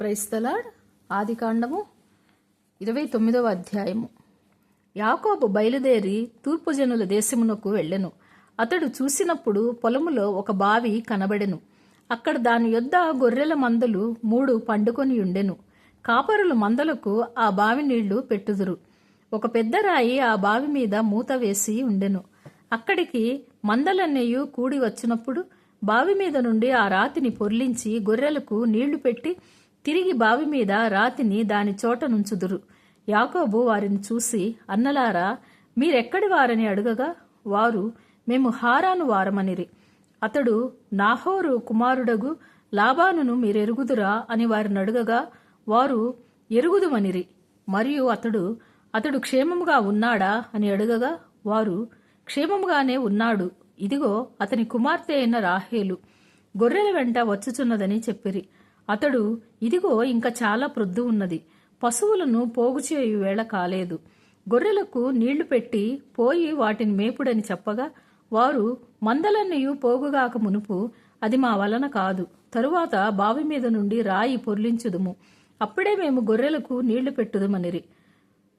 క్రైస్తలాడ్ ఆదికాండము ఇరవై తొమ్మిదవ అధ్యాయము. యాకోబు బయలుదేరి తూర్పు జనుల దేశమునకు వెళ్ళెను. అతడు చూసినప్పుడు పొలములో ఒక బావి కనబడెను. అక్కడ దాని యొద్ద గొర్రెల మందలు మూడు పండుకొని ఉండెను. కాపరులు మందలకు ఆ బావి నీళ్ళు పెట్టుదురు. ఒక పెద్ద రాయి ఆ బావి మీద మూత వేసి ఉండెను. అక్కడికి మందలన్నయ్యు కూడి వచ్చినప్పుడు బావి మీద నుండి ఆ రాతిని పొర్లించి గొర్రెలకు నీళ్ళు పెట్టి తిరిగి బావి మీద రాతిని దాని చోట నుంచుదురు. యాకోబు వారిని చూసి అన్నలారా మీరెక్కడి వారని అడుగగా వారు మేము హారాను వారమనిరి. అతడు నాహోరు కుమారుడగు లాబానును మీరెరుగుదురా అని వారిని అడుగగా వారు ఎరుగుదుమనిరి. మరియు అతడు అతడు క్షేమముగా ఉన్నాడా అని అడుగగా వారు క్షేమముగానే ఉన్నాడు. ఇదిగో అతని కుమార్తె అయిన రాహేలు గొర్రెల వెంట వచ్చుచున్నదని చెప్పిరి. అతడు ఇదిగో ఇంకా చాలా ప్రొద్దు ఉన్నది. పశువులను పోగు చేయు వేళ కాలేదు. గొర్రెలకు నీళ్ళు పెట్టి పోయి వాటిని మేపుడని చెప్పగా వారు మందలన్నయు పోగుగాక మునుపు అది మా వలన కాదు. తరువాత బావి మీద నుండి రాయి పొర్లించుదుము. అప్పుడే మేము గొర్రెలకు నీళ్ళు పెట్టుదుమనిరి.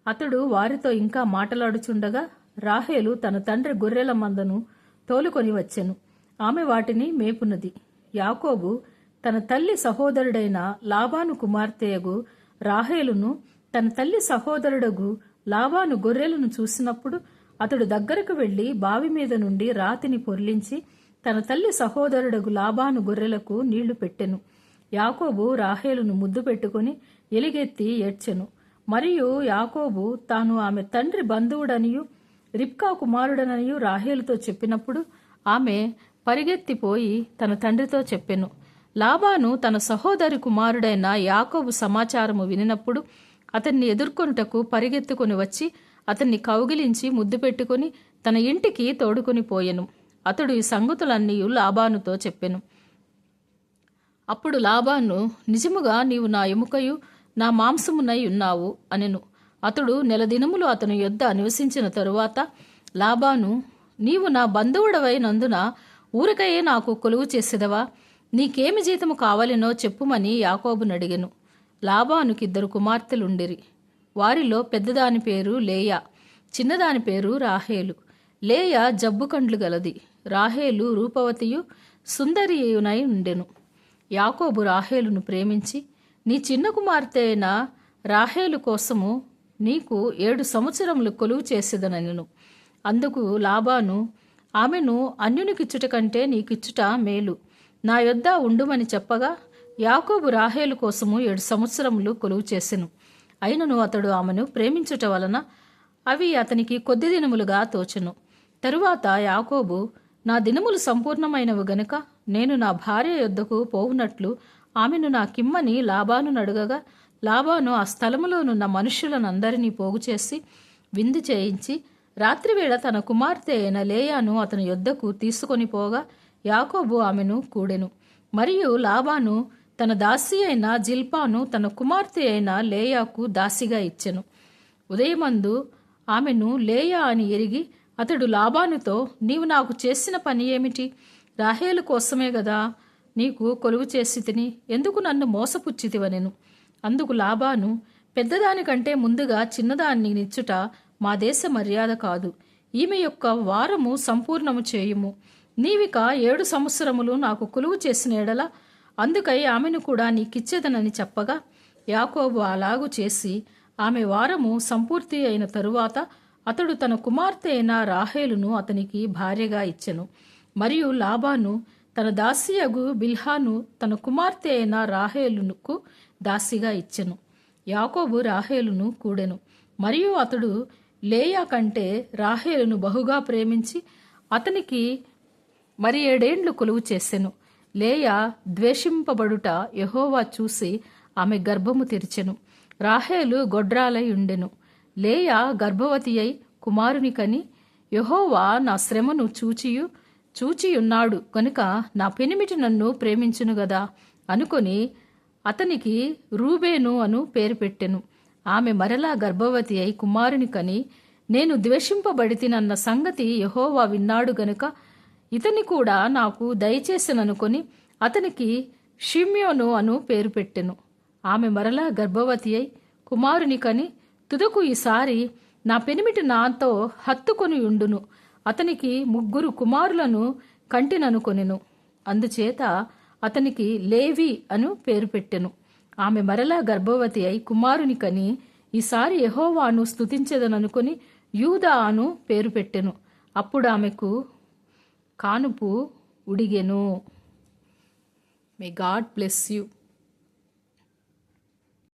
అతడు వారితో ఇంకా మాటలాడుచుండగా రాహేలు తన తండ్రి గొర్రెల మందను తోలుకొని వచ్చెను. ఆమె వాటిని మేపునది యాకోబు తన తల్లి సహోదరుడైన లాబాను కుమార్తెయగు రాహేలును తన తల్లి సహోదరుడగు లాబాను గొర్రెలను చూసినప్పుడు అతడు దగ్గరకు వెళ్ళి బావి మీద నుండి రాతిని పొర్లించి తన తల్లి సహోదరుడగు లాబాను గొర్రెలకు నీళ్ళు పెట్టెను. యాకోబు రాహేలును ముద్దు పెట్టుకుని ఎలిగెత్తి ఏడ్చెను. మరియు యాకోబు తాను ఆమె తండ్రి బంధువుడనియు రిప్కా కుమారుడననియు రాహేలుతో చెప్పినప్పుడు ఆమె పరిగెత్తిపోయి తన తండ్రితో చెప్పెను. లాబాను తన సహోదరి కుమారుడైన యాకోబు సమాచారము వినినప్పుడు అతన్ని ఎదుర్కొనుటకు పరిగెత్తుకుని వచ్చి అతన్ని కౌగిలించి ముద్దు పెట్టుకుని తన ఇంటికి తోడుకుని పోయెను. అతడు ఈ సంగతులన్నీ లాబానుతో చెప్పెను. అప్పుడు లాబాను నిజముగా నీవు నా ఎముకయు నా మాంసమునై ఉన్నావు అనెను. అతడు నెల దినములు అతని యొద్ద నివసించిన తరువాత లాబాను నీవు నా బంధువుడవైనందున ఊరికయే నాకు కొలువు చేసేదవా? నీకేమి జీతము కావాలినో చెప్పుమని యాకోబును అడిగెను. లాబానుకి ఇద్దరు కుమార్తెలుండిరి. వారిలో పెద్దదాని పేరు లేయా చిన్నదాని పేరు రాహేలు. లేయా జబ్బు కండ్లు గలది రాహేలు రూపవతియు సుందరియునై ఉండెను. యాకోబు రాహేలును ప్రేమించి నీ చిన్న కుమార్తె అయిన రాహేలు కోసము నీకు ఏడు సంవత్సరములు కొలువు చేసేదనను. అందుకు లాబాను ఆమెను అన్యునికిచ్చుట కంటే నీకిచ్చుట మేలు. నా యొద్ద ఉండుమని చెప్పగా యాకోబు రాహేలు కోసము ఏడు సంవత్సరములు కొలువు చేసెను. అయినను అతడు ఆమెను ప్రేమించుట వలన అవి అతనికి కొద్ది దినములుగా తోచెను. తరువాత యాకోబు నా దినములు సంపూర్ణమైనవి గనుక నేను నా భార్య యొద్దకు పోవునట్లు ఆమెను నా కిమ్మని లాబాను లాభాను ఆ స్థలములోనున్న మనుష్యులనందరినీ పోగు చేసి విందు చేయించి రాత్రివేళ తన కుమార్తె అయిన లేయాను అతని యొద్దకు తీసుకొని పోగా యాకోబు ఆమెను కూడెను. మరియు లాబాను తన దాసి అయిన జిల్పాను తన కుమార్తె అయిన లేయాకు దాసిగా ఇచ్చెను. ఉదయమందు ఆమెను లేయా అని ఎరిగి అతడు లాబానుతో నీవు నాకు చేసిన పని ఏమిటి? రాహేలు కోసమే కదా నీకు కొలువు చేసి తిని ఎందుకు నన్ను మోసపుచ్చితివనెను? అందుకు లాబాను పెద్దదానికంటే ముందుగా చిన్నదాన్ని నిచ్చుట మా దేశ మర్యాద కాదు. ఈమె యొక్క వారము సంపూర్ణము చేయుము. నీవిక ఏడు సంవత్సరములు నాకు కొలువు చేసిన ఎడల అందుకై ఆమెను కూడా నీకిచ్చేదనని చెప్పగా యాకోబు అలాగు చేసి ఆమె వారము సంపూర్తి అయిన తరువాత అతడు తన కుమార్తె అయిన రాహేలును అతనికి భార్యగా ఇచ్చెను. మరియు లాబాను తన దాసియగు బిల్హాను తన కుమార్తె అయిన రాహేలునుకు దాసిగా ఇచ్చెను. యాకోబు రాహేలును కూడెను. మరియు అతడు లేయా కంటే రాహేలును బహుగా ప్రేమించి అతనికి మరి ఏడేండ్లు కొలువు చేసెను. లేయా ద్వేషింపబడుట యహోవా చూసి ఆమె గర్భము తెరిచెను. రాహేలు గొడ్రాలై ఉండెను. లేయా గర్భవతి అయి కుమారుని కని యహోవా నా శ్రమను చూచియు చూచియున్నాడు కనుక నా పెనిమిటి నన్ను ప్రేమించును గదా అనుకొని అతనికి రూబేను అను పేరు పెట్టెను. ఆమె మరలా గర్భవతి అయి కుమారుని కని నేను ద్వేషింపబడితినన్న సంగతి యహోవా విన్నాడు గనుక ఇతని కూడా నాకు దయచేసిననుకొని అతనికి షిమ్యోను అను పేరు పెట్టెను. ఆమె మరలా గర్భవతి అయి కుమారుని కని తుదకు ఈసారి నా పెనిమిటి నాతో హత్తుకొని ఉండును. అతనికి ముగ్గురు కుమారులను కంటిననుకొనెను. అందుచేత అతనికి లేవి అను పేరు పెట్టెను. ఆమె మరలా గర్భవతి అయి కుమారుని కని ఈసారి యహోవాను స్థుతించదననుకొని యూదా అను పేరు పెట్టెను. అప్పుడు ఆమెకు కానుపు ఉడిగెను. May God bless you